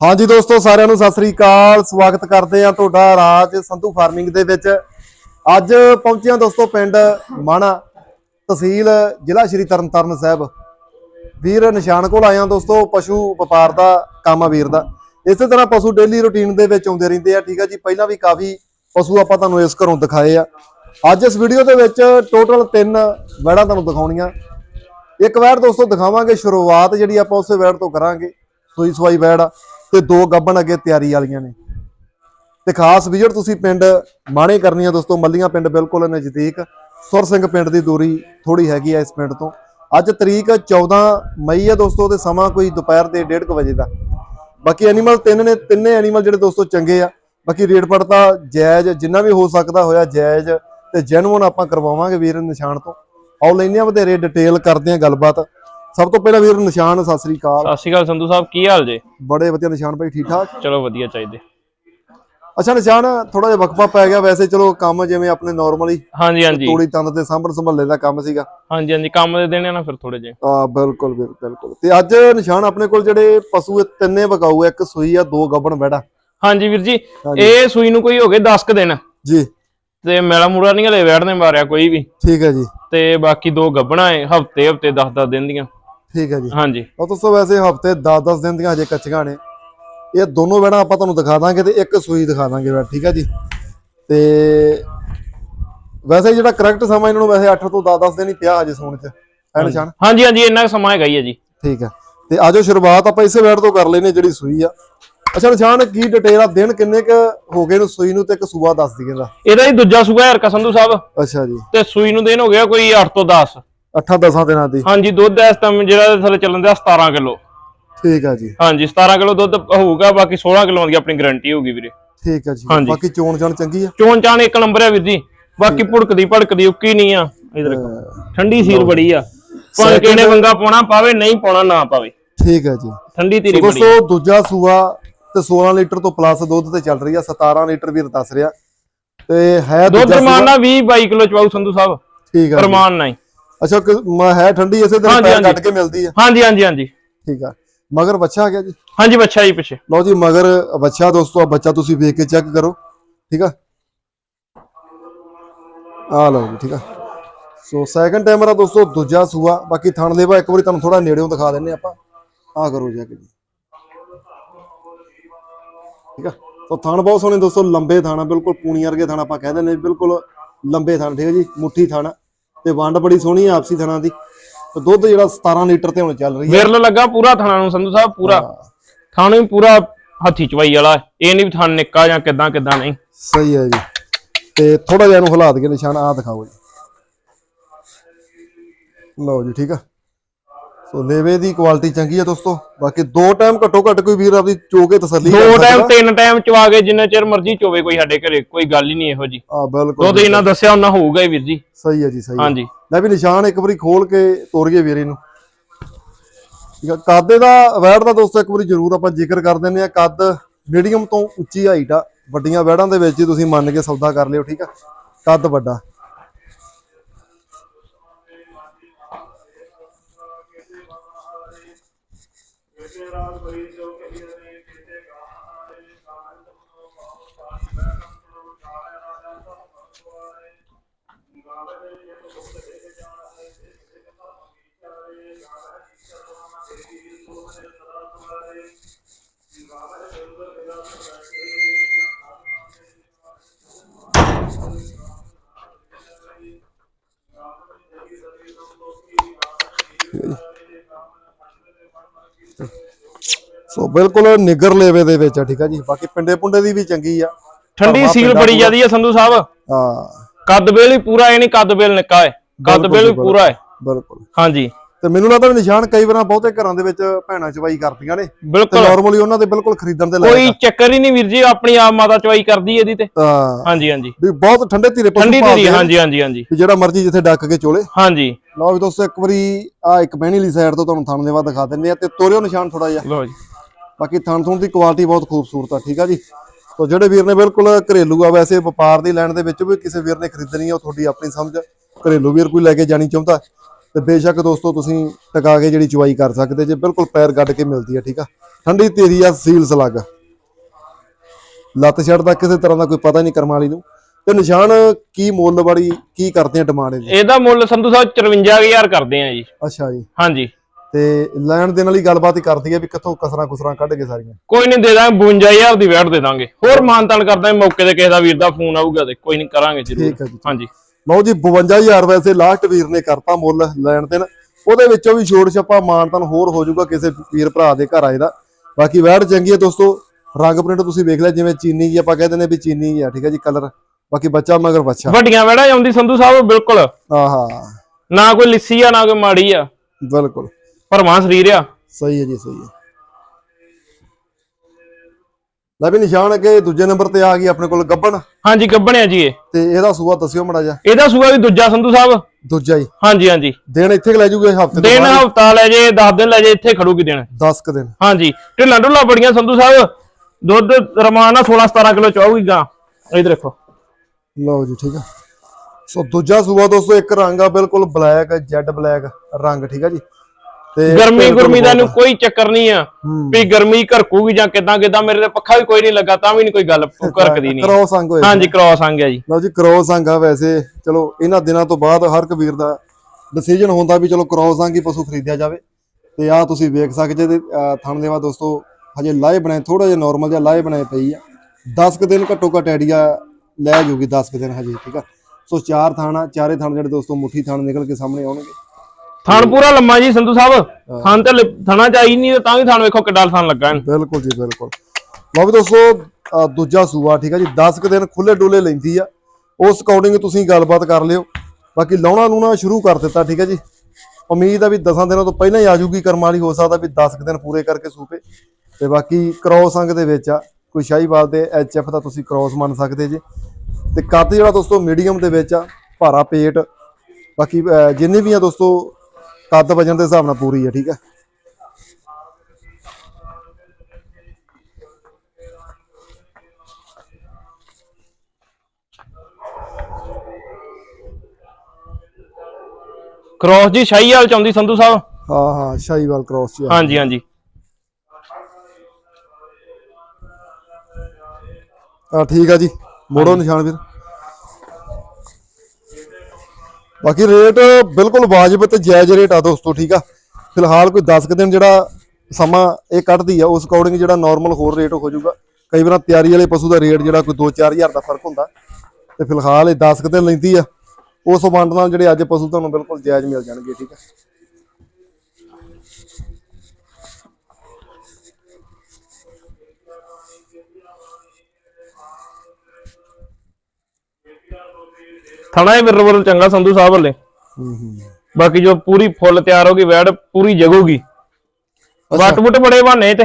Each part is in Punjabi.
ਹਾਂਜੀ ਦੋਸਤੋ, ਸਾਰਿਆਂ ਨੂੰ ਸਤਿ ਸ੍ਰੀ ਅਕਾਲ। ਸਵਾਗਤ ਕਰਦੇ ਆ ਤੁਹਾਡਾ ਰਾਜ ਸੰਧੂ ਫਾਰਮਿੰਗ ਦੇ ਵਿੱਚ। ਅੱਜ ਪਹੁੰਚਿਆ ਦੋਸਤੋ ਪਿੰਡ ਮਾਣਾ ਤਹਿਸੀਲ ਜ਼ਿਲ੍ਹਾ ਸ਼੍ਰੀ ਤਰਨਤਾਰਨ ਸਾਹਿਬ। ਵੀਰ ਨਿਸ਼ਾਨ ਕੋਲ ਆਇਆ ਦੋਸਤੋ, ਪਸ਼ੂ ਵਪਾਰ ਦਾ, ਕੰਮ ਆ ਵੀਰ ਦਾ। ਇਸੇ ਤਰ੍ਹਾਂ ਪਸ਼ੂ ਡੇਲੀ ਰੁਟੀਨ ਦੇ ਵਿੱਚ ਆਉਂਦੇ ਰਹਿੰਦੇ ਆ, ਠੀਕ ਆ ਜੀ। ਪਹਿਲਾਂ ਵੀ ਕਾਫੀ ਪਸ਼ੂ ਆਪਾਂ ਤੁਹਾਨੂੰ ਇਸ ਘਰੋਂ ਦਿਖਾਏ ਆ। ਅੱਜ ਇਸ ਵੀਡੀਓ ਦੇ ਵਿੱਚ ਟੋਟਲ ਤਿੰਨ ਵੈੜਾਂ ਤੁਹਾਨੂੰ ਦਿਖਾਉਣੀਆਂ। ਇੱਕ ਵੈੜ ਦੋਸਤੋ ਦਿਖਾਵਾਂਗੇ, ਸ਼ੁਰੂਆਤ ਜਿਹੜੀ ਆਪਾਂ ਉਸੇ ਵੈੜ ਤੋਂ ਕਰਾਂਗੇ, ਸੂਈ ਸਵਾਈ ਵੈੜ ਆ ਤੇ ਦੋ ਗੱਬਣ ਅੱਗੇ ਤਿਆਰੀ ਵਾਲੀਆਂ ਨੇ। ਤੇ ਖਾਸ ਵਿਜ਼ਿਟ ਤੁਸੀਂ ਪਿੰਡ ਮਾਣੇ ਕਰਨੀ ਆ ਦੋਸਤੋ, ਮੱਲੀਆਂ ਪਿੰਡ ਬਿਲਕੁਲ ਨਜ਼ਦੀਕ। ਸੁਰ ਸਿੰਘ ਪਿੰਡ ਦੀ ਦੂਰੀ ਥੋੜੀ ਹੈਗੀ ਆ ਇਸ ਪਿੰਡ ਤੋਂ। ਅੱਜ ਤਰੀਕ 14 ਮਈ ਆ ਦੋਸਤੋ ਤੇ ਸਮਾਂ ਕੋਈ ਦੁਪਹਿਰ ਦੇ 1:30 ਵਜੇ ਦਾ। ਬਾਕੀ ਐਨੀਮਲ ਤਿੰਨ ਨੇ, ਤਿੰਨੇ ਐਨੀਮਲ ਜਿਹੜੇ ਦੋਸਤੋ ਚੰਗੇ ਆ। ਬਾਕੀ ਰੇਟ ਪੜਤਾ ਜਾਇਜ਼, ਜਿੰਨਾ ਵੀ ਹੋ ਸਕਦਾ ਹੋਇਆ ਜਾਇਜ਼ ਤੇ ਜੈਨੂਨ ਆਪਾਂ ਕਰਵਾਵਾਂਗੇ ਵੀਰ ਨਿਸ਼ਾਨ ਤੋਂ। ਆਓ ਲੈਨੇ ਆ ਵਧੇਰੇ ਡਿਟੇਲ ਕਰਦੇ ਆ ਗੱਲਬਾਤ। ਸਭ ਤੋਂ ਪਹਿਲਾਂ ਵੀਰ ਨਿਸ਼ਾਨ ਸਤਿ ਸ੍ਰੀ ਅਕਾਲ। ਸਤਿ ਸ਼੍ਰੀ ਅਕਾਲ ਸੰਧੂ ਸਾਹਿਬ ਕੀ ਹਾਲ ਜੇ? ਬੜੇ ਵਧੀਆ ਨਿਸ਼ਾਨ ਭਾਈ ਠੀਕ ਠਾਕ? ਚਲੋ ਵਧੀਆ ਚਾਹੀਦੇ। ਅੱਛਾ ਨਿਸ਼ਾਨ ਥੋੜਾ ਜਿਹਾ ਵਕਫਾ ਪੈ ਗਿਆ ਵੈਸੇ ਚਲੋ ਕੰਮ ਜਿਵੇਂ ਆਪਣੇ ਨਾਰਮਲੀ ਹਾਂਜੀ ਹਾਂਜੀ। ਤੋੜੀ ਤੰਦ ਤੇ ਸਾਂਭਣ ਸੰਭਾਲੇ ਦਾ ਕੰਮ ਸੀਗਾ। ਹਾਂਜੀ ਹਾਂਜੀ ਕੰਮ ਦੇ ਦੇਣੇ ਨਾ ਫਿਰ ਥੋੜੇ ਜੇ ਆ ਬਿਲਕੁਲ ਬਿਲ- ਬਿਲਕੁਲ। ਤੇ ਅੱਜ ਨਿਸ਼ਾਨ ਆਪਣੇ ਕੋਲ ਜਿਹੜੇ ਪਸ਼ੂ ਇਹ ਤਿੰਨੇ ਵਗਾਊ ਆ, ਇੱਕ ਸੂਈ ਆ ਦੋ ਗੱਬਣ ਬੈੜਾ ਹਾਂਜੀ ਵੀਰ ਜੀ ਹਾਂਜੀ। ਇਹ ਸੂਈ ਨੂੰ ਕੋਈ ਹੋ ਗਏ 10 ਕ ਦਿਨ। ਜੀ। ਤੇ ਮੇਲਾ ਮੂੜਾ ਨਹੀਂ ਹਲੇ ਵੈੜ ਨੇ ਮਾਰਿਆ ਕੋਈ ਵੀ। ਠੀਕ ਹੈ ਜੀ। ਤੇ ਬਾਕੀ ਦੋ ਗੱਬਣਾ ਏ ਹਫ਼ਤੇ ਹਫ਼ਤੇ 10 10 ਦਿਨ ਦੀਆਂ। ਠੀਕ ਹੈ ਜੀ। ਹਾਂਜੀ। ਉਹ ਦੋਸਤੋ ਵੈਸੇ ਹਫ਼ਤੇ 10-10 ਦਿਨ ਦੀਆਂ ਹਜੇ ਕੱਚੀਆਂ ਨੇ। ਇਹ ਦੋਨੋਂ ਬੈੜਾ ਆਪਾਂ ਤੁਹਾਨੂੰ ਦਿਖਾ ਦਾਂਗੇ ਤੇ ਇੱਕ ਸੂਈ ਦਿਖਾ ਦਾਂਗੇ ਬੈੜ ਠੀਕ ਹੈ ਜੀ। ਤੇ ਵੈਸੇ ਜਿਹੜਾ ਕਰੈਕਟ ਸਮਾਂ ਇਹਨਾਂ ਨੂੰ ਵੈਸੇ 8 ਤੋਂ 10-10 ਦਿਨ ਹੀ ਪਿਆ ਹਜੇ ਸੌਣ ਚ ਹੈ ਨਿਸ਼ਾਨ? ਹਾਂਜੀ ਹਾਂਜੀ ਇੰਨਾ ਸਮਾਂ ਹੈਗਾ ਹੀ ਹੈ ਜੀ। ਠੀਕ ਹੈ। ਤੇ ਆਜੋ ਸ਼ੁਰੂਆਤ ਆਪਾਂ ਇਸੇ ਵੈਟ ਤੋਂ ਕਰ ਲੈਨੇ ਜਿਹੜੀ ਸੂਈ ਆ। ਅੱਛਾ ਨਿਸ਼ਾਨ ਕੀ ਡਿਟੇਲ ਆ? ਦਿਨ ਕਿੰਨੇ ਕ ਹੋ ਗਏ ਨੂੰ ਸੂਈ ਨੂੰ ਤੇ ਇੱਕ ਸੂਆ ਦੱਸ ਦੀ ਕਹਿੰਦਾ ਇਹਦਾ ਹੀ ਦੂਜਾ ਸੂਆ ਹੈ ਹਰਕਾ ਸੰਧੂ ਸਾਹਿਬ। ਅੱਛਾ ਜੀ। ਤੇ ਸੂਈ ਨੂੰ ਦਿਨ ਹੋ ਗਿਆ ਕੋਈ 8 ਤੋਂ 10 8-10 ਦਿਨਾਂ ਦੀ। ਹਾਂਜੀ ਦੁੱਧ ਇਸ ਟਾਈਮ ਜਿਹੜਾ ਥੱਲੇ ਚੱਲਣ ਦਿਆ 17 ਕਿਲੋ। ਠੀਕ ਆ ਜੀ। ਹਾਂਜੀ 17 ਕਿਲੋ ਦੁੱਧ ਹੋਊਗਾ ਬਾਕੀ 16 ਕਿਲੋ ਦੀ ਆਪਣੀ ਗਾਰੰਟੀ ਹੋਊਗੀ ਵੀਰੇ। ਠੀਕ ਆ ਜੀ। ਬਾਕੀ ਚੋਣ ਜਾਣ ਚੰਗੀ ਆ? ਚੋਣ ਚਾਣ ਇੱਕ ਨੰਬਰ ਹੈ ਵੀਰ ਜੀ। ਬਾਕੀ ਭੁੜਕਦੀ ਭੜਕਦੀ ਉੱਕੀ ਨਹੀਂ ਆ। ਇਧਰ ਠੰਡੀ ਸੀਲ ਬੜੀ ਆ। ਭਾਵੇਂ ਕਿਸੇ ਨੇ ਵੰਗਾ ਪਾਉਣਾ ਪਾਵੇ ਨਹੀਂ ਪਾਉਣਾ ਨਾ ਪਾਵੇ। ਠੀਕ ਆ ਜੀ। ਠੰਡੀ ਤੇਰੀ ਬੜੀ ਦੋਸਤੋ ਦੂਜਾ ਸੂਆ ਤੇ 16 ਲੀਟਰ ਤੋਂ ਪਲੱਸ ਦੁੱਧ ਤੇ ਚੱਲ ਰਹੀ ਆ 17 ਲੀਟਰ ਵੀਰ ਦੱਸ ਰਿਹਾ। ਤੇ ਹੈ ਦੁੱਧ ਦੂਜਾ ਰਮਾਨ ਸੂਆ। ਨਾਲ 20 22 ਕਿਲੋ ਚਵਾਉ ਸੰਧੂ ਸਾਹਿਬ। ਠੀਕ ਆ ਜੀ। ਰਮਾਨ ਨਾਲ। ਅੱਛਾ ਕਿ ਮ- ਹੈ ਠੰਡੀ ਇਸੇ ਹਾਂਜੀ, ਹਾਂਜੀ। ਕੱਟ ਕੇ ਮਿਲਦੀ ਆ ਹਾਂਜੀ ਹਾਂਜੀ ਹਾਂਜੀ। ਠੀਕ ਆ। ਮਗਰ ਬੱਚਾ ਆ ਗਿਆ ਜੀ? ਹਾਂਜੀ ਬੱਚਾ ਜੀ ਪਿੱਛੇ। ਲਓ ਜੀ ਮਗਰ ਬੱਚਾ ਦੋਸਤੋ ਆ ਬੱਚਾ ਤੁਸੀਂ ਵੇਖ ਕੇ ਚੈੱਕ ਕਰੋ। ਠੀਕ ਆ? ਆ ਲਓ ਜੀ ਠੀਕ ਆ। ਸੋ ਸੈਕੰਡ ਟਾਈਮਰ ਆ ਦੋਸਤੋ ਦੂਜਾ ਸੂਆ। ਬਾਕੀ ਥਣ ਦੇਵਾ ਇੱਕ ਵਾਰੀ ਤੁਹਾਨੂੰ ਥੋੜਾ ਨੇੜਿਓਂ ਦਿਖਾ ਦਿੰਨੇ ਆਪਾਂ। ਆ ਕਰੋ ਜੀ ਜੀ। ਠੀਕ ਆ? ਸੋ ਥਣ ਬਹੁਤ ਸੋਹਣੇ ਦੋਸਤੋ ਲੰਬੇ ਥਣ ਆ ਬਿਲਕੁਲ ਪੂਣੀ ਵਰਗੇ ਥਣ ਆਪਾਂ ਕਹਿ ਦਿੰਦੇ ਬਿਲਕੁਲ ਲੰਬੇ ਥਣ ਠੀਕ ਹੈ ਜੀ ਮੁੱਠੀ ਥਣ। ਆ, ਤੇ ਵੰਡ ਬੜੀ ਸੋਹਣੀ ਆ ਆਪਸੀ ਥਣਾਂ ਦੀ। ਤੇ ਦੁੱਧ ਜਿਹੜਾ 17 ਲੀਟਰ ਤੇ ਹੁਣ ਚੱਲ ਰਹੀ ਹੈ ਵਿਰਲ ਲੱਗਾ ਪੂਰਾ ਥਾਣਾ ਨੂੰ ਸੰਧੂ ਸਾਹਿਬ ਪੂਰਾ। ਥਾਣਾ ਵੀ ਪੂਰਾ ਹੱਥੀ ਚਵਾਈ ਵਾਲਾ। ਇਹ ਨਹੀਂ ਵੀ ਥਾਣ ਨਿੱਕਾ ਜਾਂ ਕਿਦਾਂ ਕਿਦਾਂ ਨਹੀਂ। ਸਹੀ ਹੈ ਜੀ। ਤੇ ਥੋੜਾ ਜਿਹਾ ਇਹਨੂੰ ਹਿਲਾ ਦਈਏ ਨਿਸ਼ਾਨ ਆ ਦਿਖਾਓ ਜੀ। ਲਓ ਜੀ ਠੀਕ ਆ। ਸੋ ਲੇਵੇ ਦੀ ਕੁਆਲਿਟੀ ਚੰਗੀ ਆ ਦੋਸਤੋ। ਬਾਕੀ ਦੋ ਟਾਈਮ ਘੱਟੋ ਘੱਟ ਕੋਈ ਵੀਰ ਆਪਦੀ ਚੋ ਕੇ ਤਸੱਲੀ ਦੋ ਟਾਈਮ ਤਿੰਨ ਟਾਈਮ ਚਵਾ ਕੇ ਜਿੰਨਾ ਚਿਰ ਮਰਜ਼ੀ ਚੋਵੇ ਕੋਈ ਸਾਡੇ ਘਰੇ ਕੋਈ ਗੱਲ ਹੀ ਨਹੀਂ ਇਹੋ ਜੀ ਆ ਬਿਲਕੁਲ ਦੁੱਧ ਇਹਨਾਂ ਦੱਸਿਆ ਉਹਨਾਂ ਹੋਊਗਾ ਹੀ ਵੀਰ ਜੀ। ਸਹੀ ਹੈ ਜੀ ਸਹੀ ਹੈ ਹਾਂਜੀ। ਲੈ ਵੀ ਨਿਸ਼ਾਨ ਇੱਕ ਵਾਰੀ ਖੋਲ ਕੇ ਤੋਰੀਏ ਵੀਰੇ ਨੂੰ ਠੀਕ ਆ ਕੱਦ ਦਾ ਵੈੜ ਦਾ ਦੋਸਤੋ ਇੱਕ ਵਾਰੀ ਜ਼ਰੂਰ ਆਪਾਂ ਜ਼ਿਕਰ ਕਰ ਦਿੰਨੇ ਆ। ਕੱਦ ਮੀਡੀਅਮ ਤੋਂ ਉੱਚੀ ਹਾਈਟ ਆ। ਵੱਡੀਆਂ ਵੈੜਾਂ ਦੇ ਵਿੱਚ ਹੀ ਤੁਸੀਂ ਮੰਨ ਕੇ ਸੌਦਾ ਕਰ ਲਿਓ ਠੀਕ ਆ? ਕੱਦ ਵੱਡਾ। ਸੋ ਬਿਲਕੁਲ ਨਿਗਰ ਲੇਵੇ ਦੇ ਵਿੱਚ ਆ ਠੀਕ ਆ ਜੀ। ਬਾਕੀ ਪਿੰਡੇ ਪੁੰਡੇ ਦੀ ਵੀ ਚੰਗੀ ਆ। ਠੰਡੀ ਸੀਲ ਬੜੀ। ਜਿਆਦੀ ਹੈ ਸੰਧੂ ਸਾਹਿਬ। ਹਾਂ। ਕੱਦ ਬੇਲ ਹੀ ਪੂਰਾ ਇਹ ਨਹੀਂ ਕੱਦ ਬੇਲ ਨਿੱਕਾ ਹੈ। ਕੱਦ ਬੇਲ ਵੀ ਪੂਰਾ ਹੈ। ਬਿਲਕੁਲ। ਹਾਂਜੀ। ਤੇ ਮੈਨੂੰ ਲੱਗਦਾ ਨਿਸ਼ਾਨ ਕਈ ਵਾਰਾਂ ਬਹੁਤੇ ਘਰਾਂ ਦੇ ਵਿੱਚ ਭੈਣਾਂ ਚਵਾਈ ਕਰਦੀਆਂ ਨੇ। ਤੇ ਬਿਲਕੁਲ। ਨਾਰਮਲੀ ਉਹਨਾਂ ਦੇ ਬਿਲਕੁਲ ਖਰੀਦਣ ਦੇ ਕੋਈ ਲਾਇਕ ਚੱਕਰ ਹੀ ਨਹੀਂ ਵੀਰ ਜੀ ਆਪਣੀ ਆਪ ਮਾਤਾ ਚਵਾਈ ਕਰਦੀ ਇਹਦੀ ਤੇ। ਆ ਹਾਂਜੀ ਹਾਂਜੀ। ਵੀ ਬਹੁਤ ਠੰਡੇ ਧੀਰੇ ਪਸ਼ੂ ਠੰਡੀ ਨੇ, ਹਾਂਜੀ ਹਾਂਜੀ ਹਾਂਜੀ। ਜਿਹੜਾ ਮਰਜ਼ੀ ਜਿੱਥੇ ਡੱਕ ਕੇ ਚੋਲੇ। ਹਾਂਜੀ। ਲਓ ਵੀ ਦੋਸਤੋ ਇੱਕ ਵਾਰੀ ਆ ਇੱਕ ਬਹਿਣੀ ਲਈ ਸਾਈਡ ਤੋਂ ਤੁਹਾਨੂੰ ਥਣ ਦੇਵਾ ਦਿਖਾ ਦਿੰਦੇ ਆ ਤੇ ਤੋਰਿਓ ਨਿਸ਼ਾਨ ਥੋੜਾ ਜਿਹਾ। ਲਓ ਜੀ। ਬਾਕੀ ਥਣ ਥੁਣ ਦੀ ਕੁਆਲਿਟੀ ਬਹੁਤ ਖੂਬਸੂਰਤ ਆ ਠੀਕ ਆ ਜੀ? ਤੋ ਜਿਹੜੇ ਵੀਰ ਨੇ ਬਿਲਕੁਲ ਘਰੇਲੂ ਆ ਵੈਸੇ ਵਪਾਰ ਦੀ ਲੈਣ ਦੇ ਵਿੱਚ ਵੀ ਕਿਸੇ ਵੀਰ ਨੇ ਖਰੀਦਣੀ ਆ ਉਹ ਤੁਹਾਡੀ ਆਪਣੀ ਸਮਝ ਘਰੇਲੂ ਵੀਰ ਕੋਈ ਲੈ ਕੇ ਜਾਣੀ ਚਾਹੁੰਦਾ ਤੇ ਬੇਸ਼ੱਕ ਦੋਸਤੋ ਤੁਸੀਂ ਟਕਾ ਕੇ ਜਿਹੜੀ ਚੁਆਈ ਕਰ ਸਕਦੇ ਜੇ ਬਿਲਕੁਲ ਪੈਰ ਗੱਡ ਕੇ ਮਿਲਦੀ ਆ ਠੀਕ ਆ? ਠੰਡੀ ਤੇਰੀ ਆ ਸੀਲ ਸਲੱਗ। ਲੱਤ ਛੱਡ ਦਾ ਕਿਸੇ ਤਰ੍ਹਾਂ ਦਾ ਕੋਈ ਪਤਾ ਨਹੀਂ ਕਰਮ ਵਾਲੀ ਨੂੰ। ਤੇ ਨਿਸ਼ਾਨ ਕੀ ਮੁੱਲ ਵਾਲੀ ਕੀ ਕਰਦੇ ਆ ਡਿਮਾਂਡ ਇਹਦਾ? ਮੁੱਲ ਸੰਧੂ ਸਾਹਿਬ 54000 ਕਰਦੇ ਆ ਜੀ। ਅੱਛਾ ਜੀ। ਹਾਂਜੀ। ਤੇ ਲੈਣ ਦੇਣ ਵਾਲੀ ਗੱਲਬਾਤ ਹੀ ਕਰਦੀ ਆ ਵੀ ਕਿੱਥੋਂ ਕਸਰਾਂ ਕੁਸਰਾਂ ਕੱਢ ਕੇ ਸਾਰੀਆਂ। ਕੋਈ ਨਹੀਂ ਦੇ ਦਾਂਗੇ 52000 ਦੀ ਵੈਟ ਦੇ ਦਾਂਗੇ। ਹੋਰ ਮਾਨਤਾਨ ਕਰਦਾਂਗੇ ਮੌਕੇ ਤੇ ਕਿਸੇ ਦਾ ਵੀਰ ਦਾ ਫੋਨ ਆਊਗਾ ਤੇ ਕੋਈ ਨਹੀਂ ਕਰਾਂਗੇ ਜ਼ਰੂਰ। ਠੀਕ ਹੈ ਜੀ। ਹਾਂਜੀ। ਲਓ ਜੀ 52000 ਵੈਸੇ ਲਾਸਟ ਵੀਰ ਨੇ ਕਰਤਾ ਮੁੱਲ ਲੈਣ ਦੇਣ। ਉਹਦੇ ਵਿੱਚੋਂ ਵੀ ਛੋੜ ਛੱਪਾ ਮਾਨਤਨ ਹੋਰ ਹੋ ਜਾਊਗਾ ਕਿਸੇ ਵੀਰ ਭਰਾ ਦੇ ਘਰ ਆਏ ਦਾ। ਬਾਕੀ ਵੈੜ ਚੰਗੀ ਹੈ ਦੋਸਤੋ ਰੰਗ ਪ੍ਰਿੰਟ ਤੁਸੀਂ ਵੇਖ ਲਿਆ ਜਿਵੇਂ ਚੀਨੀ ਜੀ ਆਪਾਂ ਕਹਿੰਦੇ ਨੇ ਵੀ ਚੀਨੀ ਜੀ ਆ ਠੀਕ ਹੈ ਜੀ ਕਲਰ ਬਾਕੀ ਬੱਚਾ ਮਗਰ ਬੱਚਾ। ਵੱਡੀਆਂ ਵੈੜਾਂ ਆਉਂਦੀ ਸੰਧੂ ਸਾਹਿਬ ਬਿਲਕੁਲ। ਆਹਾ। ਨਾ ਕੋਈ ਲਿੱਸੀ ਆ ਨਾ ਕੋਈ ਮਾੜੀ ਆ। ਬਿਲਕੁਲ। ਭਰਵਾਂ ਸਰੀਰ ਆ। ਸਹੀ ਹੈ ਜੀ ਸਹੀ ਹੈ। ਲੈ ਵੀ ਨਿਸ਼ਾਨ ਅੱਗੇ ਦੂਜੇ ਨੰਬਰ ਤੇ ਆ ਗਈ ਆਪਣੇ ਕੋਲ ਗੱਬਣ। ਹਾਂਜੀ ਗੱਬਣਿਆ ਜੀ ਇਹ। ਤੇ ਇਹਦਾ ਸੂਆ ਦੱਸਿਓ ਮੜਾ ਜਾ ਇਹਦਾ ਸੂਆ ਵੀ ਦੂਜਾ ਸੰਧੂ ਸਾਹਿਬ। ਦੂਜਾ ਹੀ। ਹਾਂਜੀ ਹਾਂਜੀ। ਦਿਨ ਇੱਥੇ ਲੈ ਜੂਗੇ ਹਫ਼ਤੇ ਦਿਨ ਹਫਤਾ ਲੈ ਜੇ 10 ਦਿਨ ਲੈ ਜੇ ਇੱਥੇ ਖੜੂਗੀ ਦਿਨ 10 ਕ ਦਿਨ। ਹਾਂਜੀ। ਢਿੱਲਾਂ ਢੁੱਲਾਂ ਬੜੀਆਂ ਸੰਧੂ ਸਾਹਿਬ। ਦੁੱਧ ਰਮਾਨ ਨਾਲ 16 17 ਕਿਲੋ ਚਾਹੂਗੀ ਗਾਂ। ਇਧਰ ਦੇਖੋ। ਲਓ ਜੀ ਠੀਕ ਆ। ਸੋ ਦੂਜਾ ਸੂਆ ਦੋਸਤੋ ਇੱਕ ਰੰਗ ਆ ਬਿਲਕੁਲ ਬਲੈਕ ਜੈਡ ਬਲੈਕ ਰੰਗ ਠੀਕ ਆ ਜੀ। ਤੇ ਗਰਮੀ ਗੁਰਮੀ ਦਾ ਨੂੰ ਕੋਈ ਚੱਕਰ ਨਹੀਂ ਆ ਹੂੰ। ਵੀ ਗਰਮੀ ਘਰਕੂਗੀ ਜਾਂ ਕਿਦਾਂ ਕਿਦਾਂ ਮੇਰੇ ਤੇ ਪੱਖਾ ਵੀ ਕੋਈ ਨਹੀਂ ਲੱਗਾ ਤਾਂ ਵੀ ਨਹੀਂ ਕੋਈ ਗੱਲ ਘਰਕਦੀ ਨਹੀਂ ਕ੍ਰੋਸ ਅੰਗ ਹੋਏ ਹਾਂਜੀ ਕ੍ਰਾਸ ਆ ਗਿਆ ਜੀ। ਲਓ ਜੀ ਕ੍ਰੋਸ ਅੰਗ ਆ ਵੈਸੇ। ਚਲੋ ਇਹਨਾਂ ਦਿਨਾਂ ਤੋਂ ਬਾਅਦ ਹਰ ਇੱਕ ਵੀਰ ਦਾ ਡਿਸੀਜਨ ਹੁੰਦਾ ਵੀ ਚਲੋ ਕ੍ਰੋਸ ਅੰਗ ਹੀ ਪਸ਼ੂ ਖਰੀਦਿਆ ਜਾਵੇ। ਤੇ ਆ ਤੁਸੀਂ ਵੇਖ ਸਕਦੇ ਤੇ ਥਣ ਦੇਵਾ ਦੋਸਤੋ ਹਜੇ ਲਾਏ ਬਣਾਏ ਥੋੜਾ ਜਿਹਾ ਨਾਰਮਲ ਜਿਹਾ ਲਾਏ ਬਣਾਏ ਪਈ ਆ। 10 ਕੁ ਦਿਨ ਘੱਟੋ ਘੱਟ ਆਈਡੀਆ ਲੈ ਜੂਗੀ 10 ਕੁ ਦਿਨ ਹਜੇ ਠੀਕ ਆ? ਸੋ ਚਾਰ ਥਾਣਾ ਚਾਰੇ ਥਾਣ ਜਿਹੜੇ ਦੋਸਤੋ ਮੁੱਠੀ ਥਾਣ ਨਿਕਲ ਕੇ ਸਾਹਮਣੇ ਆਉਣਗੇ। ਥਣ ਪੂਰਾ ਲੰਮਾ ਜੀ ਸੰਧੂ ਸਾਹਿਬ। ਥਣ ਤੇ ਥਣਾ ਚਾਹੀ ਨਹੀਂ ਤਾਂ ਵੀ ਥਣ ਵੇਖੋ ਕਿੱਡਾ ਥਣ ਲੱਗਾ ਇਹਨੂੰ। ਬਿਲਕੁਲ ਜੀ ਬਿਲਕੁਲ। ਲਓ ਵੀ ਦੋਸਤੋ ਦੂਜਾ ਸੂਆ ਠੀਕ ਆ ਜੀ। 10 ਕੁ ਦਿਨ ਖੁੱਲੇ ਡੋਲੇ ਲੈਂਦੀ ਆ। ਉਸ ਅਕੋਰਡਿੰਗ ਤੁਸੀਂ ਗੱਲਬਾਤ ਕਰ ਲਿਓ। ਬਾਕੀ ਲਾਉਣਾ ਲੂਣਾ ਸ਼ੁਰੂ ਕਰ ਦਿੱਤਾ ਠੀਕ ਆ ਜੀ। ਉਮੀਦ ਆ ਵੀ 10 ਦਿਨਾਂ ਤੋਂ ਪਹਿਲਾਂ ਹੀ ਆ ਜੂਗੀ ਕਰਮ ਵਾਲੀ। ਹੋ ਸਕਦਾ ਵੀ 10 ਕੁ ਦਿਨ ਪੂਰੇ ਕਰਕੇ ਸੂਪੇ। ਤੇ ਬਾਕੀ ਕ੍ਰੋਸ ਅੰਗ ਦੇ ਵਿੱਚ ਆ ਕੋਈ ਸ਼ਾਹੀਵਾਲ ਦੇ ਐਚਐਫ ਦਾ ਤੁਸੀਂ ਕ੍ਰੋਸ ਮੰਨ ਸਕਦੇ ਜੀ। ਤੇ ਕੱਦ ਜਿਹੜਾ ਦੋਸਤੋ ਮੀਡੀਅਮ ਦੇ ਵਿੱਚ ਆ ਭਾਰਾ ਪੇਟ। ਬਾਕੀ ਜਿੰਨੇ ਵੀ ਆ ਦੋਸਤੋ ਕੱਦ ਵਜਨ ਦੇ ਹਿਸਾਬ ਨਾਲ ਪੂਰੀ ਆ ਠੀਕ ਆ? ਕ੍ਰਾਸ ਜੀ ਸ਼ਾਹੀ ਹਾਲ ਚ ਆਉਂਦੀ ਸੰਧੂ ਸਾਹਿਬ? ਹਾਂ ਹਾਂ ਸ਼ਾਹੀਵਾਲ ਕ੍ਰੋਸ ਆ। ਹਾਂਜੀ ਹਾਂਜੀ। ਆ ਠੀਕ ਆ ਜੀ ਮੋੜੋ ਨਿਸ਼ਾਨ ਵੀਰ। ਬਾਕੀ ਰੇਟ ਬਿਲਕੁਲ ਵਾਜਬ ਤੇ ਜਾਇਜ਼ ਰੇਟ ਆ ਦੋਸਤੋ, ਠੀਕ ਆ। ਫਿਲਹਾਲ ਕੋਈ 10 ਕੁ ਦਿਨ ਜਿਹੜਾ ਸਮਾਂ ਇਹ ਕੱਢਦੀ ਆ, ਉਸ ਅਕੋਰਡਿੰਗ ਜਿਹੜਾ ਨਾਰਮਲ ਹੋਰ ਰੇਟ ਹੋ ਜਾਊਗਾ। ਕਈ ਵਾਰ ਤਿਆਰੀ ਵਾਲੇ ਪਸ਼ੂ ਦਾ ਰੇਟ ਜਿਹੜਾ ਕੋਈ 2-4000 ਦਾ ਫ਼ਰਕ ਹੁੰਦਾ। ਤੇ ਫਿਲਹਾਲ ਇਹ 10 ਕੁ ਦਿਨ ਲੈਂਦੀ ਆ। ਉਸ ਵੰਡ ਨਾਲ ਜਿਹੜੇ ਅੱਜ ਪਸ਼ੂ ਤੁਹਾਨੂੰ ਬਿਲਕੁਲ ਜਾਇਜ਼ ਮਿਲ ਜਾਣਗੇ, ਠੀਕ ਆ। ਥਣਾ ਹੀ ਵਿਰਵਰ ਚੰਗਾ ਸੰਧੂ ਸਾਹਿਬ ਵੱਲੇ। ਹੂੰ ਹੂੰ। ਬਾਕੀ ਜੋ ਪੂਰੀ ਫੁੱਲ ਤਿਆਰ ਹੋ ਗਈ ਵੈੜ ਪੂਰੀ ਜਗੂਗੀ। ਵੱਟ ਵੁੱਟ ਬੜੇ ਬਹਾਨੇ ਤੇ।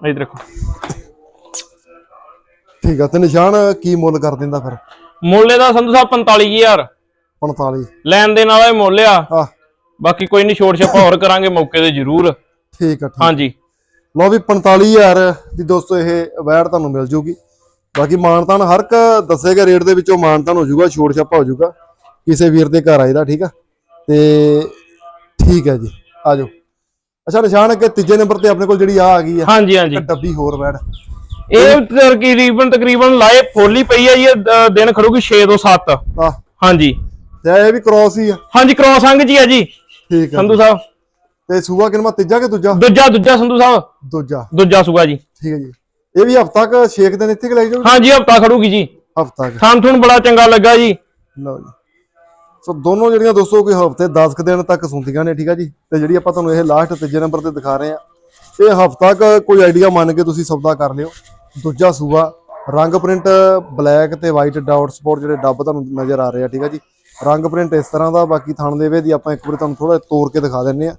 ਇਧਰ ਦੇਖੋ। ਠੀਕ ਆ ਤੇ ਨਿਸ਼ਾਨ ਕੀ ਮੁੱਲ ਕਰ ਦਿੰਦਾ ਫਿਰ? ਮੁੱਲੇ ਦਾ ਸੰਧੂ ਸਾਹਿਬ 45000 45 ਲੈਣ ਦੇ ਨਾਲ ਇਹ ਮੁੱਲ ਆ। ਬਾਕੀ ਕੋਈ ਨਹੀਂ ਛੋਟ ਛਪਾ ਹੋਰ ਕਰਾਂਗੇ ਮੌਕੇ ਤੇ ਜ਼ਰੂਰ। ਠੀਕ ਆ ਹਾਂਜੀ। ਲਓ ਵੀ 45000 ਦੀ ਦੋਸਤੋ ਇਹ ਵੈਟ ਤੁਹਾਨੂੰ ਮਿਲ ਜੂਗੀ। ਬਾਕੀ ਮਾਨਤਾਨ ਹਰ ਇੱਕ ਦੱਸੇ ਗਏ ਰੇਟ ਦੇ ਵਿੱਚੋਂ ਮਾਨਤਾਨ ਹੋ ਜਾਊਗਾ ਛੋੜ ਛਾਪਾ ਹੋ ਜਾਊਗਾ। ਕਿਸੇ ਵੀਰ ਦੇ ਘਰ ਆਏਦਾ ਠੀਕ ਆ? ਤੇ ਠੀਕ ਹੈ ਜੀ ਆ ਜਾਓ। ਅੱਛਾ ਨਿਸ਼ਾਨ ਅੱਗੇ ਤੀਜੇ ਨੰਬਰ ਤੇ ਆਪਣੇ ਕੋਲ ਜਿਹੜੀ ਆ ਆ ਗਈ ਆ। ਹਾਂਜੀ ਹਾਂਜੀ। ਡੱਬੀ ਹੋਰ ਵੈਟ ਇਹ ਤਕਰੀਬਨ ਤਕਰੀਬਨ ਲਾਏ ਫੁੱਲ ਹੀ ਪਈ ਆ ਜੀ ਇਹ, ਦਿਨ ਖੜੂਗੀ 6 ਤੋਂ 7 ਆ ਹਾਂਜੀ। ਤੇ ਇਹ ਵੀ ਕ੍ਰੋਸ ਹੀ ਆ। ਹਾਂਜੀ ਕ੍ਰਾਸ ਅੰਗ ਜੀ ਆ ਜੀ। ਠੀਕ ਆ। ਸੰਧੂ ਸਾਹਿਬ। ਤੇ ਸੂਆ ਕਿਨਮਾ ਤੀਜਾ ਕਿ ਦੂਜਾ? ਦੂਜਾ ਦੂਜਾ ਸੰਧੂ ਸਾਹਿਬ। ਦੂਜਾ। ਦੂਜਾ ਸੂਆ ਜੀ। ਠੀਕ ਹੈ ਜੀ। ਇਹ ਵੀ ਹਫਤਾ ਕ 6 ਦਿਨ ਇੱਥੇ ਕਿ ਲੈ ਜਾਓ ਹਾਂਜੀ ਹਫਤਾ ਖੜੂਗੀ ਜੀ। ਹਫਤਾ ਕ। ਥਾਂ ਥੁਣ ਬੜਾ ਚੰਗਾ ਲੱਗਾ ਜੀ। ਲਓ ਜੀ। ਸੋ ਦੋਨੋਂ ਜਿਹੜੀਆਂ ਦੋਸਤੋ ਕੋਈ ਹਫ਼ਤੇ 10 ਕੁ ਦਿਨ ਤੱਕ ਸੁੰਦੀਆਂ ਨੇ ਠੀਕ ਆ ਜੀ? ਤੇ ਜਿਹੜੀ ਆਪਾਂ ਤੁਹਾਨੂੰ ਇਹ ਲਾਸਟ ਤੀਜੇ ਨੰਬਰ ਤੇ ਦਿਖਾ ਰਹੇ ਆ ਇਹ ਹਫਤਾ ਕ ਕੋਈ ਆਈਡੀਆ ਮੰਨ ਕੇ ਤੁਸੀਂ ਸੌਦਾ ਕਰ ਲਿਓ। ਦੂਜਾ ਸੂਆ ਰੰਗ ਪ੍ਰਿੰਟ ਬਲੈਕ ਤੇ ਵਾਈਟ ਡਾਟ ਸਪੋਟ ਜਿਹੜੇ ਡੱਬ ਤੁਹਾਨੂੰ ਨਜ਼ਰ ਆ ਰਹੇ ਆ ਠੀਕ ਆ ਜੀ? ਰੰਗ ਪ੍ਰਿੰਟ ਇਸ ਤਰ੍ਹਾਂ ਦਾ ਬਾਕੀ ਥਣ ਦੇਵੇ ਦੀ ਆਪਾਂ ਇੱਕ ਵਾਰੀ ਤੁਹਾਨੂੰ ਥੋੜਾ ਤੋੜ ਕੇ ਦਿਖਾ ਦਿੰਨੇ ਆ।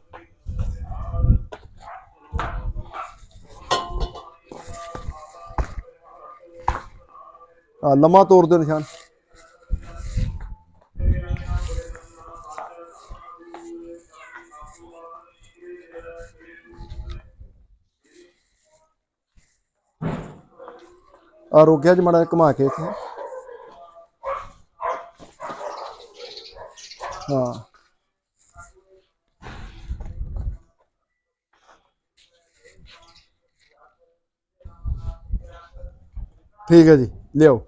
ਲੰਮਾ ਤੋਰ ਦੇ ਨਿਸ਼ਾਨ। ਆ ਰੋਕਿਆ ਜ, ਮੜਾ ਘੁਮਾ ਕੇ ਇੱਥੇ। ਹਾਂ। ਠੀਕ ਹੈ ਜੀ। ਲਿਆਓ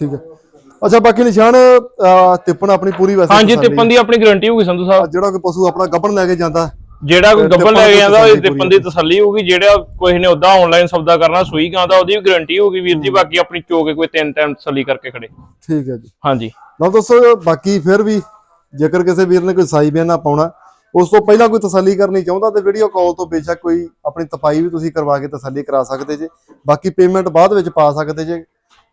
ਠੀਕ ਹੈ। ਅੱਛਾ ਬਾਕੀ ਨਿਸ਼ਾਨ ਅਹ, ਤਿੱਪਣ ਆਪਣੀ ਪੂਰੀ ਵੈਸੇ ਹਾਂਜੀ ਤਿੱਪਣ ਦੀ ਆਪਣੀ ਗਾਰੰਟੀ ਹੋਊਗੀ ਸੰਧੂ ਸਾਹਿਬ। ਜਿਹੜਾ ਕੋਈ ਪਸ਼ੂ ਆਪਣਾ ਗੱਭਣ ਲੈ ਕੇ ਜਾਂਦਾ ਜਿਹੜਾ ਕੋਈ ਗੱਬਲ ਲੈ ਕੇ ਜਾਂਦਾ ਉਹਦੀ ਤਸੱਲੀ ਤਿੱਪਣ ਦੀ ਤਸੱਲੀ ਹੋਊਗੀ ਜਿਹੜਾ ਕੋਈ ਨੇ ਉਦਾਂ ਆਨਲਾਈਨ ਸੌਦਾ ਕਰਨਾ ਸੂਈ ਗਾਂ ਦਾ ਉਹਦੀ ਵੀ ਗਾਰੰਟੀ ਹੋਊਗੀ ਵੀਰ ਜੀ ਬਾਕੀ ਆਪਣੀ ਚੋਕੇ ਕੋਈ ਤਿੰਨ ਟਾਈਮ ਤਸੱਲੀ ਕਰਕੇ ਖੜੇ। ਠੀਕ ਹੈ ਜੀ। ਹਾਂਜੀ। ਲਓ ਦੋਸਤੋ ਬਾਕੀ ਫਿਰ ਵੀ ਜੇਕਰ ਕਿਸੇ ਵੀਰ ਨੇ ਕੋਈ ਸਾਈ ਬਿਆਨਾ ਪਾਉਣਾ ਉਸ ਤੋਂ ਪਹਿਲਾਂ ਕੋਈ ਤਸੱਲੀ ਕਰਨੀ ਚਾਹੁੰਦਾ ਤੇ ਵੀਡੀਓ ਕਾਲ ਤੋਂ ਬੇਸ਼ੱਕ ਕੋਈ ਆਪਣੀ ਤਪਾਈ ਵੀ ਤੁਸੀਂ ਕਰਵਾ ਕੇ ਤਸੱਲੀ ਕਰਾ ਸਕਦੇ ਜੇ। ਬਾਕੀ ਪੇਮੈਂਟ ਬਾਅਦ ਵਿੱਚ ਪਾ ਸਕਦੇ ਜੇ।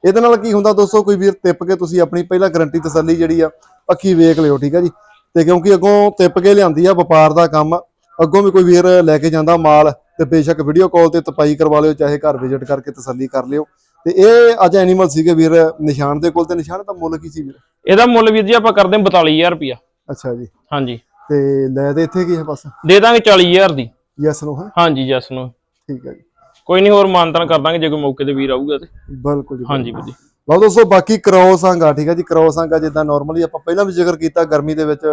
ਇਹਦੇ ਨਾਲ ਕੀ ਹੁੰਦਾ ਦੋਸਤੋ ਕੋਈ ਵੀਰ ਤਿੱਪ ਕੇ ਤੁਸੀਂ ਆਪਣੀ ਪਹਿਲਾਂ ਗਰੰਟੀ ਤਸੱਲੀ ਜਿਹੜੀ ਆ ਅੱਖੀ ਵੇਖ ਲਿਓ ਠੀਕ ਆ ਜੀ। ਤੇ ਕਿਉਂਕਿ ਅੱਗੋਂ ਤਿੱਪ ਕੇ ਲਿਆਂਦੀ ਆ ਵਪਾਰ ਦਾ ਕੰਮ। ਅੱਗੋਂ ਵੀ ਕੋਈ ਵੀਰ ਲੈ ਕੇ ਜਾਂਦਾ ਮਾਲ ਤੇ ਬੇਸ਼ੱਕ ਵੀਡੀਓ ਕਾਲ ਤੇ ਤਪਾਈ ਕਰਵਾ ਲਿਓ ਚਾਹੇ ਘਰ ਵਿਜ਼ਿਟ ਕਰਕੇ ਤਸੱਲੀ ਕਰ ਲਿਓ। ਤੇ ਇਹ ਅੱਜ ਐਨੀਮਲ ਸੀਗੇ ਵੀਰ ਨਿਸ਼ਾਨ ਦੇ ਕੋਲ ਤੇ ਨਿਸ਼ਾਨ ਦਾ ਮੁੱਲ ਕੀ ਸੀ ਵੀਰ? ਇਹਦਾ ਮੁੱਲ ਵੀਰ ਜੀ ਆਪਾਂ ਕਰਦੇ ਹਾਂ 42000 ਰੁਪਿਆ ਅੱਛਾ ਜੀ। ਹਾਂਜੀ। ਤੇ ਲੈ ਦੇ ਇੱਥੇ ਕੀ ਹੈ ਬਸ? ਦੇ ਦਾਂਗੇ 40000 ਦੀ। ਯੈਸ ਨੋ ਹੈ? ਹਾਂਜੀ ਜਸ ਨੂੰ ਠੀਕ ਹੈ ਜੀ। ਕੋਈ ਨਹੀਂ ਹੋਰ ਮਾਨਤਨ ਕਰ ਦਾਂਗੇ ਜੇ ਕੋਈ ਮੌਕੇ ਤੇ ਵੀਰ ਆਊਗਾ ਤੇ। ਬਿਲਕੁਲ ਜੀ ਹਾਂਜੀ ਵੀਰ ਜੀ ਲਓ ਦੋਸਤੋ ਬਾਕੀ ਕਰੋਸ ਆਂਗਾ ਠੀਕ ਹੈ ਜੀ? ਕਰੋਸ ਆਂਗਾ ਜਿੱਦਾਂ ਨਾਰਮਲੀ ਆਪਾਂ ਪਹਿਲਾਂ ਵੀ ਜ਼ਿਕਰ ਕੀਤਾ ਗਰਮੀ ਦੇ ਵਿੱਚ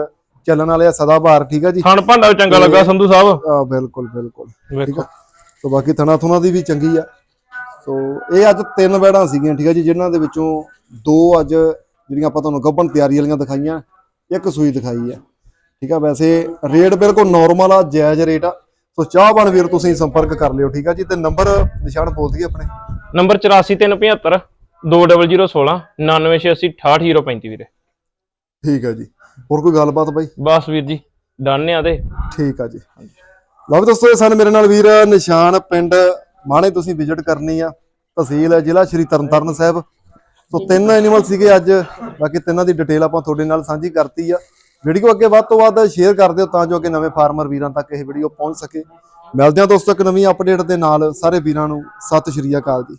ਚੱਲਣ ਵਾਲੇ ਆ ਸਦਾ ਬਹਾਰ ਠੀਕ ਹੈ ਜੀ? ਥਣ ਭਾਂਡਾ ਵੀ ਚੰਗਾ ਲੱਗਾ ਸੰਧੂ ਸਾਹਿਬ। ਆ ਬਿਲਕੁਲ ਬਿਲਕੁਲ ਠੀਕ ਆ। ਸੋ ਬਾਕੀ ਥਣਾ ਥੁਣਾ ਦੀ ਵੀ ਚੰਗੀ ਆ। ਸੋ ਇਹ ਅੱਜ ਤਿੰਨ ਬੈੜਾਂ ਸੀਗੀਆਂ ਠੀਕ ਹੈ ਜੀ ਜਿਨ੍ਹਾਂ ਦੇ ਵਿੱਚੋਂ ਦੋ ਅੱਜ ਜਿਹੜੀਆਂ ਆਪਾਂ ਤੁਹਾਨੂੰ ਗੱਬਣ ਤਿਆਰੀ ਵਾਲੀਆਂ ਦਿਖਾਈਆਂ ਇੱਕ ਸੂਈ ਦਿਖਾਈ ਆ। ਠੀਕ ਆ ਵੈਸੇ ਰੇਟ ਬਿਲਕੁਲ ਨਾਰਮਲ ਆ ਜਾਇਜ਼ ਰੇਟ ਆ। ਸੋ ਚਾਹਵਾਨ ਵੀਰ ਤੁਸੀਂ ਸੰਪਰਕ ਕਰ ਲਿਓ ਠੀਕ ਆ ਜੀ ਤੇ ਨੰਬਰ ਨਿਸ਼ਾਨ ਬੋਲ ਦਈਏ ਆਪਣੇ। ਨੰਬਰ 84375 2016 99680 ਵੀਰੇ। ਠੀਕ ਆ ਜੀ। ਹੋਰ ਕੋਈ ਗੱਲਬਾਤ ਬਾਈ? ਬਸ ਵੀਰ ਜੀ ਡਨ ਆ ਤੇ। ਠੀਕ ਆ ਜੀ। ਲਓ ਵੀ ਦੋਸਤੋ ਇਹ ਸਨ ਮੇਰੇ ਨਾਲ ਵੀਰ ਨਿਸ਼ਾਨ ਪਿੰਡ ਮਾਣੇ ਤੁਸੀਂ ਵਿਜ਼ਿਟ ਕਰਨੀ ਆ। ਤਹਿਸੀਲ ਹੈ ਜ਼ਿਲ੍ਹਾ ਸ਼੍ਰੀ ਤਰਨਤਾਰਨ ਸਾਹਿਬ। ਸੋ ਤਿੰਨ ਐਨੀਮਲ ਸੀਗੇ ਅੱਜ ਬਾਕੀ ਤਿੰਨਾਂ ਦੀ ਡਿਟੇਲ ਆਪਾਂ ਤੁਹਾਡੇ ਨਾਲ ਸਾਂਝੀ ਕਰਤੀ ਆ। ਵੀਡੀਓ ਅੱਗੇ ਵੱਧ ਤੋਂ ਵੱਧ ਸ਼ੇਅਰ ਕਰ ਦਿਓ ਤਾਂ ਜੋ ਕਿ ਨਵੇਂ ਫਾਰਮਰ ਵੀਰਾਂ ਤੱਕ ਇਹ ਵੀਡੀਓ ਪਹੁੰਚ ਸਕੇ। ਮਿਲਦੇ ਹਾਂ ਦੋਸਤੋ ਇੱਕ ਨਵੀਂ ਅਪਡੇਟ ਦੇ ਨਾਲ। ਸਾਰੇ ਵੀਰਾਂ ਨੂੰ ਸਤਿ ਸ਼੍ਰੀ ਅਕਾਲ ਜੀ।